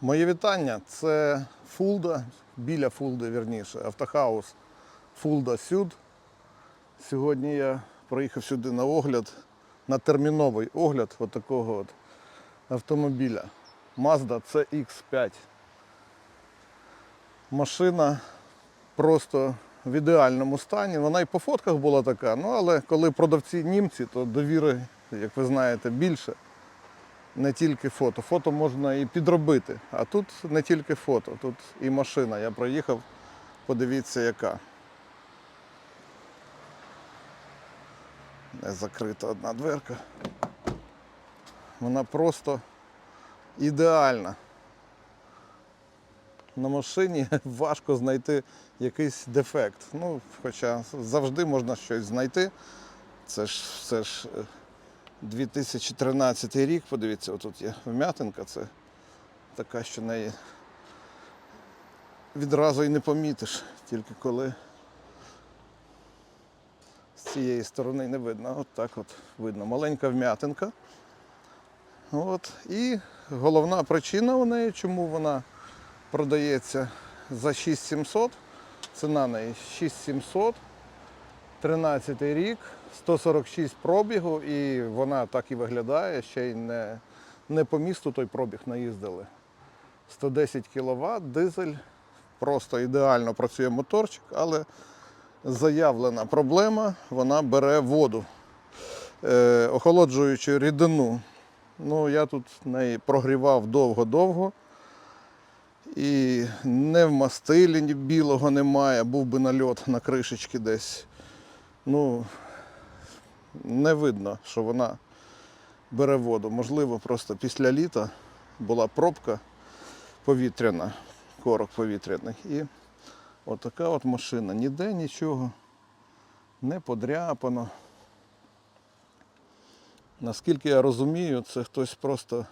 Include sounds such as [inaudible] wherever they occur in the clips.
Моє вітання. Це Фулда, біля Фулди, вірніше, автохаус Фулда Сюд. Сьогодні я приїхав сюди на огляд, на терміновий огляд от такого от автомобіля. Mazda CX5. Машина просто в ідеальному стані. Вона і по фотках була така, ну але коли продавці німці, то довіри, як ви знаєте, більше не тільки фото. Фото можна і підробити. А тут не тільки фото, тут і машина. Я проїхав, подивіться, яка. Не закрита одна дверка. Вона просто ідеальна. На машині [laughs] важко знайти якийсь дефект. Ну, хоча завжди можна щось знайти. Це ж все ж е, 2013 рік, подивіться, отут є вм'ятинка, це така, що неї відразу і не помітиш, тільки коли з цієї сторони не видно. От так от видно. Маленька вм'ятинка. От. І головна причина у неї, чому вона продається за 6700. Ціна неї 6700. 13 рік, 146 пробігу, і вона так і виглядає, ще й не, не по місту той пробіг наїздили. 110 кВт, дизель, просто ідеально працює моторчик, але заявлена проблема, вона бере воду, е, охолоджуючи рідину. Ну, я тут неї прогрівав довго-довго. І не в мастилі білого немає, був би нальот на кришечки десь. Ну, не видно, що вона бере воду. Можливо, просто після літа була пробка повітряна, корок повітряний. І отака от машина. Ніде нічого не подряпано. Наскільки я розумію, це хтось просто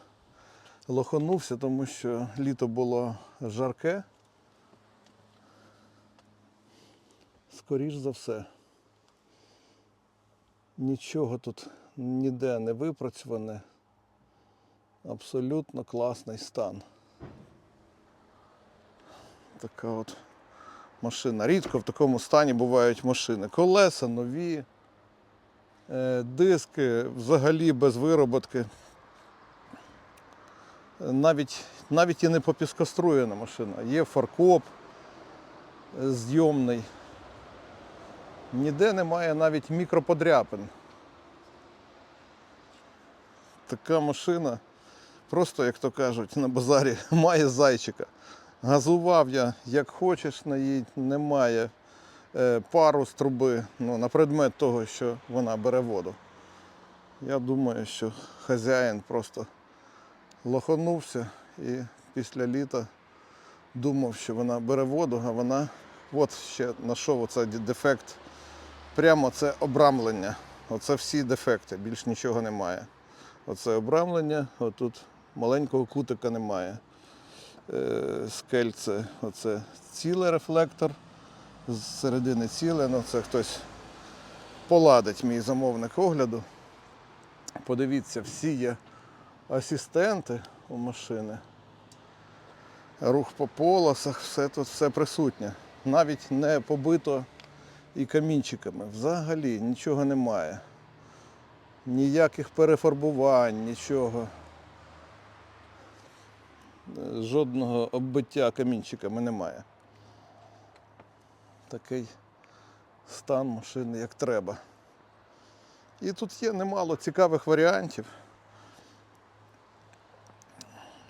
лоханувся, тому що літо було жарке. Скоріш за все. Нічого тут ніде не випрацьоване. Абсолютно класний стан. Така от машина. Рідко в такому стані бувають машини. Колеса нові, е, диски взагалі без вироботки. Навіть, навіть і не попіскоструєна машина. Є фаркоп е, зйомний. Ніде немає навіть мікроподряпин. Така машина, просто, як то кажуть, на базарі [laughs] має зайчика. Газував я як хочеш на їй, немає е, пару з труби ну, на предмет того, що вона бере воду. Я думаю, що хазяїн просто лоханувся і після літа думав, що вона бере воду, а вона от ще знайшов оцей дефект. Прямо це обрамлення. Оце всі дефекти, більш нічого немає. Оце обрамлення, отут маленького кутика немає. Е, Скельце, оце цілий рефлектор, з середини ціле, ну це хтось поладить мій замовник огляду. Подивіться, всі є асистенти у машини. Рух по полосах, все тут все присутнє. Навіть не побито і камінчиками. Взагалі нічого немає. Ніяких перефарбувань, нічого. Жодного оббиття камінчиками немає. Такий стан машини як треба. І тут є немало цікавих варіантів.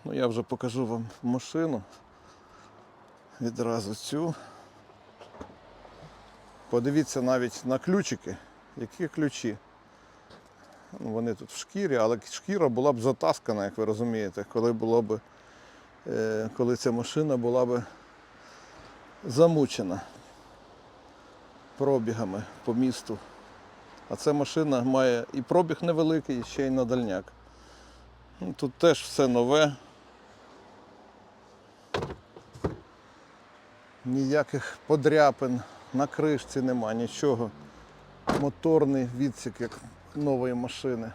Ну, я вже покажу вам машину. Відразу цю. Подивіться навіть на ключики. Які ключі? Ну, Вони тут в шкірі, але шкіра була б затаскана, як ви розумієте, коли було б, е, коли ця машина була б замучена пробігами по місту. А ця машина має і пробіг невеликий, і ще й на дальняк. Ну, Тут теж все нове. Ніяких подряпин на кришці нема, нічого. Моторний відсік, як нової машини.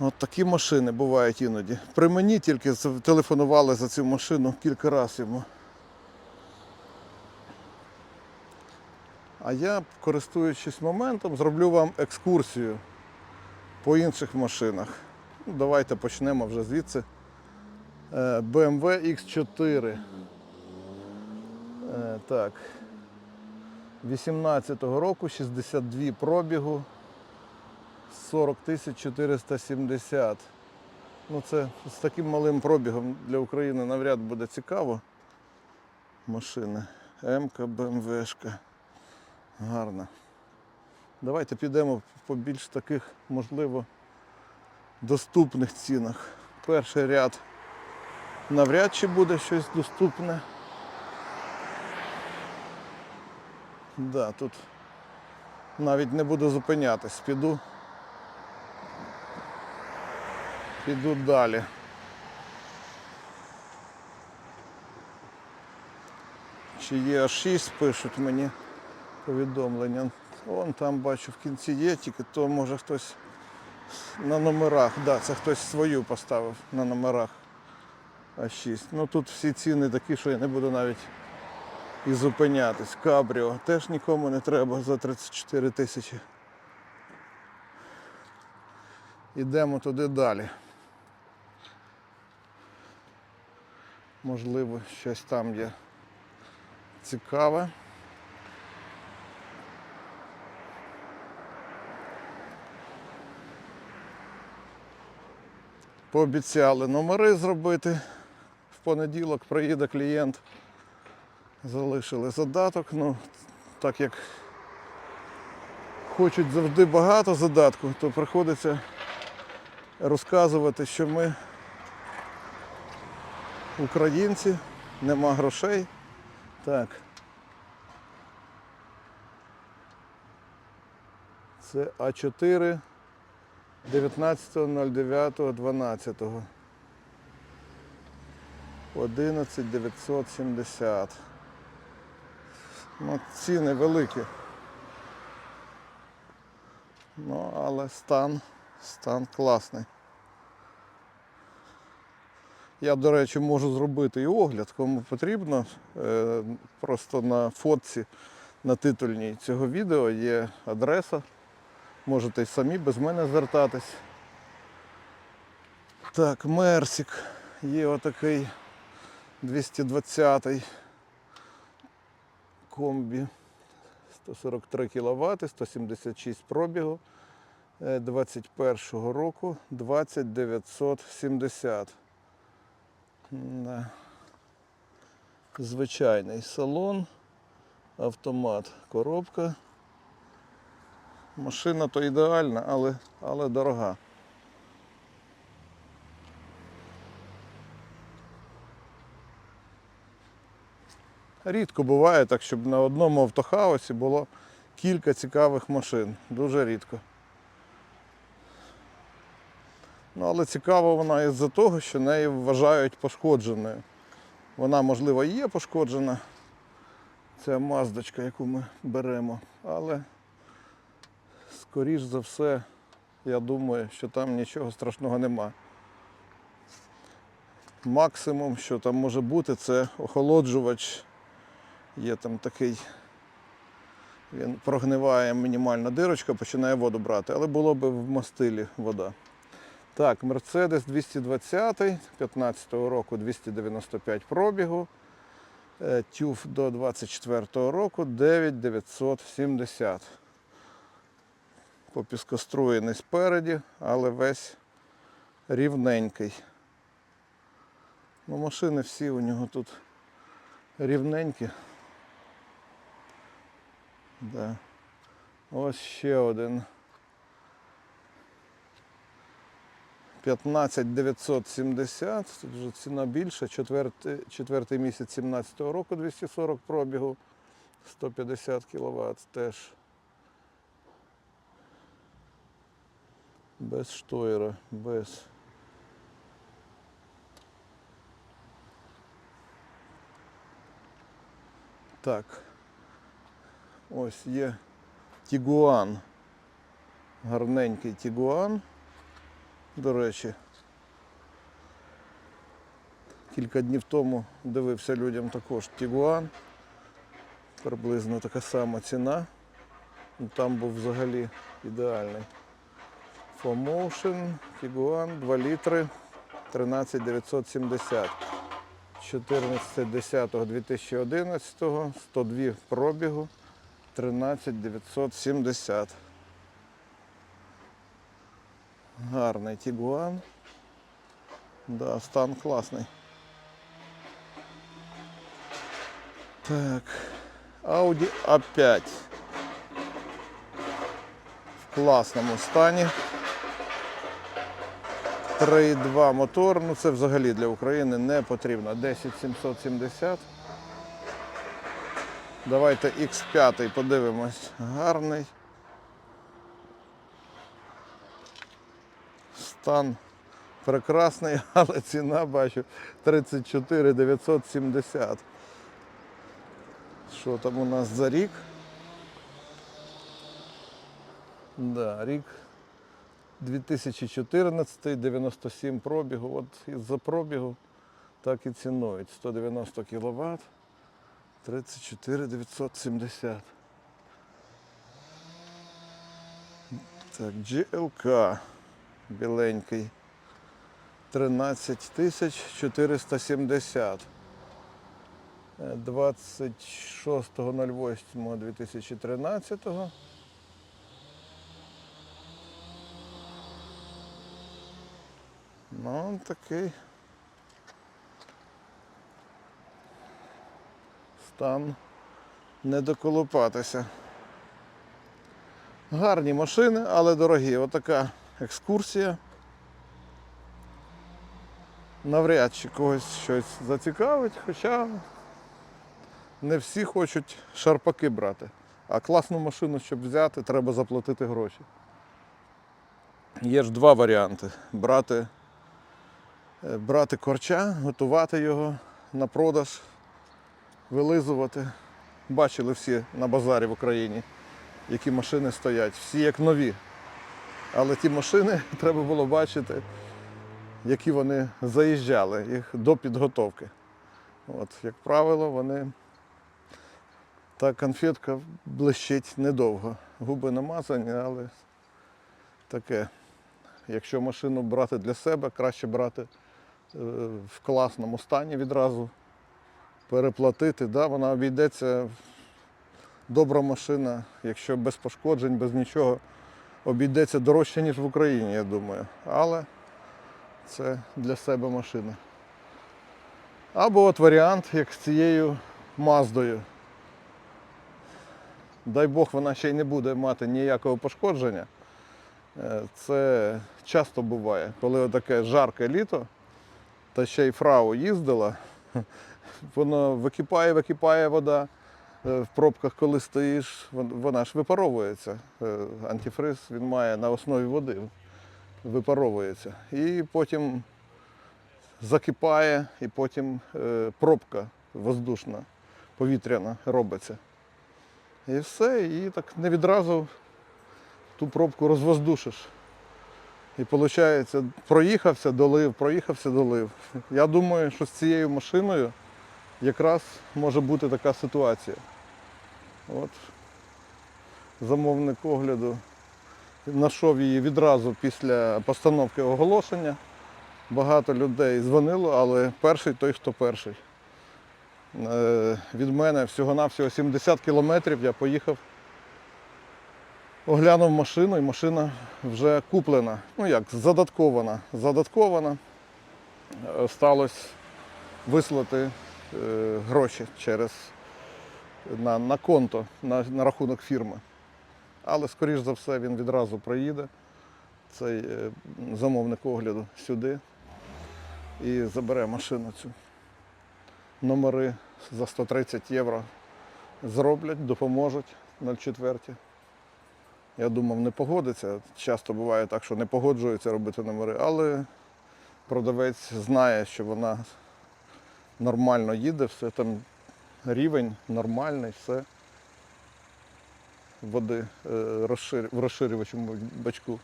От такі машини бувають іноді. При мені тільки телефонували за цю машину кілька разів йому. А я, користуючись моментом, зроблю вам екскурсію по інших машинах. Ну, давайте почнемо вже звідси. Е, BMW X4. Е, Так. 18-го року 62 пробігу. 40 470. Ну це з таким малим пробігом для України навряд буде цікаво. Машини. МК, БМВшка. Гарна. Давайте підемо по більш таких, можливо, доступних цінах. Перший ряд навряд чи буде щось доступне. Да, тут навіть не буду зупинятись, піду. Піду далі. Чи є 6 пишуть мені повідомлення. Вон там бачу в кінці є, тільки то може хтось на номерах. Да, це хтось свою поставив на номерах А6. Ну тут всі ціни такі, що я не буду навіть і зупинятись. Кабріо теж нікому не треба за 34 тисячі. Ідемо туди далі. Можливо, щось там є цікаве. Пообіцяли номери зробити. В понеділок приїде клієнт. Залишили задаток. Ну, так як хочуть завжди багато задатку, то приходиться розказувати, що ми українці, нема грошей. Так. Це А4 19.09.12. 11970. Ну, ціни великі. Ну, але стан, стан класний. Я, до речі, можу зробити і огляд, кому потрібно. Е, Просто на фотці на титульній цього відео є адреса. Можете й самі без мене звертатись. Так, Мерсік. Є отакий 220-й комбі. 143 кВт, 176 пробігу. е, 21-го року 20970. Да. Звичайний салон, автомат, коробка. Машина то ідеальна, але, але дорога. Рідко буває так, щоб на одному автохаусі було кілька цікавих машин. Дуже рідко. Ну, але цікава вона із-за того, що неї вважають пошкодженою. Вона, можливо, є пошкоджена. Це маздочка, яку ми беремо. Але, скоріш за все, я думаю, що там нічого страшного нема. Максимум, що там може бути, це охолоджувач. Є там такий, він прогниває мінімальна дирочка, починає воду брати, але було б в мастилі вода. Так, Mercedes 220, 15 року 295 пробігу. Е, TÜV до 24-го року 9970. Попіскоструєний спереді, але весь рівненький. Ну, машини всі у нього тут рівненькі. Да. Ось ще один. 15 970, тут вже ціна більша, четвертий, четвертий місяць 17 року 240 пробігу, 150 кВт теж. Без штойра, без. Так. Ось є Тігуан. Гарненький Тігуан. до речі. Кілька днів тому дивився людям також Тігуан. Приблизно така сама ціна. Ну, Там був взагалі ідеальний. FOMotion, Tiguan 2 літри 13970. 14.10.2011, 102 пробігу, 13970. Гарний Тігуан. Да, стан класний. Так. Audi A5. В класному стані. 3.2 мотор, ну це взагалі для України не потрібно. 10770. Давайте X5 подивимось. Гарний. Стан прекрасний, [laughs] але ціна бачу 34 970. Що там у нас за рік? Да, рік 2014, 97 пробігу. От із-за пробігу так і цінують. 190 кВт, 34 970. Так, GLK біленький. 13 тисяч 470. Е, 26.08.2013. Ну, такий стан не доколупатися. Гарні машини, але дорогі. Отака екскурсія. Навряд чи когось щось зацікавить, хоча не всі хочуть шарпаки брати. А класну машину, щоб взяти, треба заплатити гроші. Є ж два варіанти: брати, е, брати корча, готувати його на продаж, вилизувати. Бачили всі на базарі в Україні, які машини стоять, всі як нові. Але ті машини [laughs] треба було бачити, які вони заїжджали їх до підготовки. От, як правило, вони та конфетка блищить недовго. Губи намазані, але таке. Якщо машину брати для себе, краще брати е, в класному стані відразу, переплатити. Да, вона обійдеться добра машина, якщо без пошкоджень, без нічого, обійдеться дорожче, ніж в Україні, я думаю. Але це для себе машина. Або от варіант, як з цією Маздою. Дай Бог, вона ще й не буде мати ніякого пошкодження. Е, Це часто буває, коли таке жарке літо, та ще й фрау їздила, воно википає, википає вода. Е, В пробках, коли стоїш, вона ж випаровується. Е, Антифриз він має на основі води, випаровується. І потім закипає, і потім е, пробка воздушна, повітряна робиться. І все, і так не відразу ту пробку розвоздушиш. І виходить, проїхався, долив, проїхався, долив. Я думаю, що з цією машиною якраз може бути така ситуація. От замовник огляду знайшов її відразу після постановки оголошення. Багато людей дзвонило, але перший той, хто перший. Е, Від мене всього-навсього 70 кілометрів я поїхав, оглянув машину і машина вже куплена. Ну як, задаткована. Задаткована. Е, Сталося вислати гроші через на, на конто, на, на рахунок фірми. Але, скоріш за все, він відразу проїде, цей е, замовник огляду сюди і забере машину цю. Номери за 130 євро зроблять, допоможуть 04. Я думав, не погодиться. Часто буває так, що не погоджуються робити номери, але продавець знає, що вона нормально їде, все там рівень нормальний, все. Води е, в розширювачому бачку.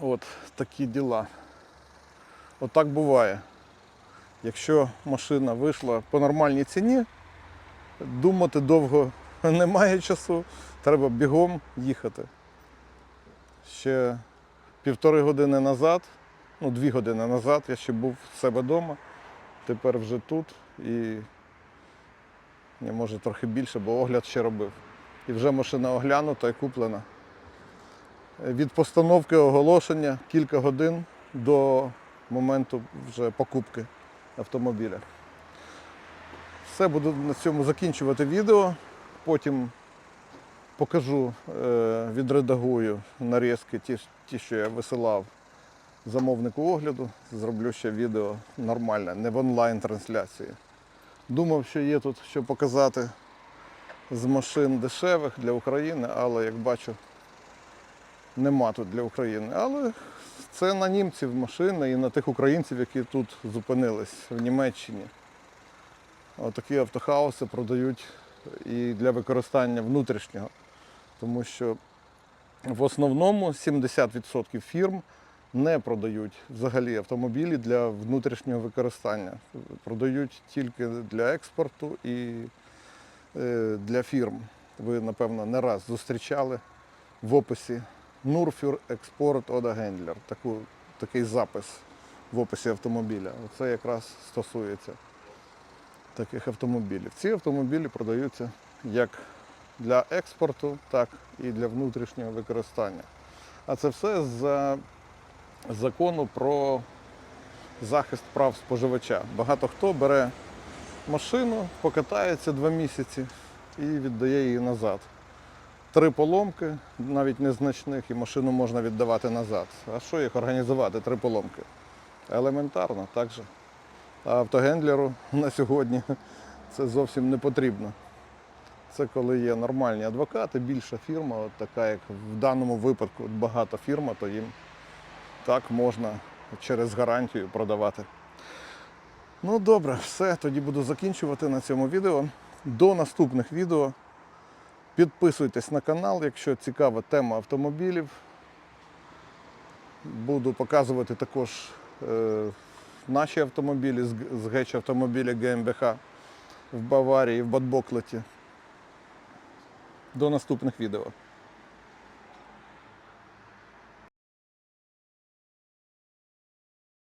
От такі діла. От буває. Якщо машина вийшла по нормальній ціні, думати довго [laughs] немає часу, треба бігом їхати. Ще півтори години назад, ну дві години назад я ще був в себе вдома, тепер вже тут і ні, може трохи більше, бо огляд ще робив. І вже машина оглянута і куплена. Від постановки оголошення кілька годин до моменту вже покупки автомобіля. Все, буду на цьому закінчувати відео. Потім покажу, е, відредагую нарізки, ті, що я висилав замовнику огляду. Зроблю ще відео нормальне, не в онлайн-трансляції. Думав, що є тут що показати з машин дешевих для України, але як бачу, нема тут для України. Але це на німців машини і на тих українців, які тут зупинились в Німеччині. Отакі автохауси продають і для використання внутрішнього. Тому що в основному 70% фірм не продають взагалі автомобілі для внутрішнього використання. Продають тільки для експорту і е, для фірм. Ви, напевно, не раз зустрічали в описі Нурфюр Експорт Ода Гендлер. Такий запис в описі автомобіля. Це якраз стосується таких автомобілів. Ці автомобілі продаються як для експорту, так і для внутрішнього використання. А це все за закону про захист прав споживача. Багато хто бере машину, покатається два місяці і віддає її назад. Три поломки, навіть незначних, і машину можна віддавати назад. А що їх організувати? Три поломки? Елементарно, так же. А автогендлеру на сьогодні [laughs] це зовсім не потрібно. Це коли є нормальні адвокати, більша фірма, от така, як в даному випадку от багата фірма, то їм так можна через гарантію продавати. Ну добре, все, тоді буду закінчувати на цьому відео. До наступних відео. Підписуйтесь на канал, якщо цікава тема автомобілів. Буду показувати також е, наші автомобілі з, геч автомобіля ГМБХ в Баварії, в Бадбоклеті. До наступних відео.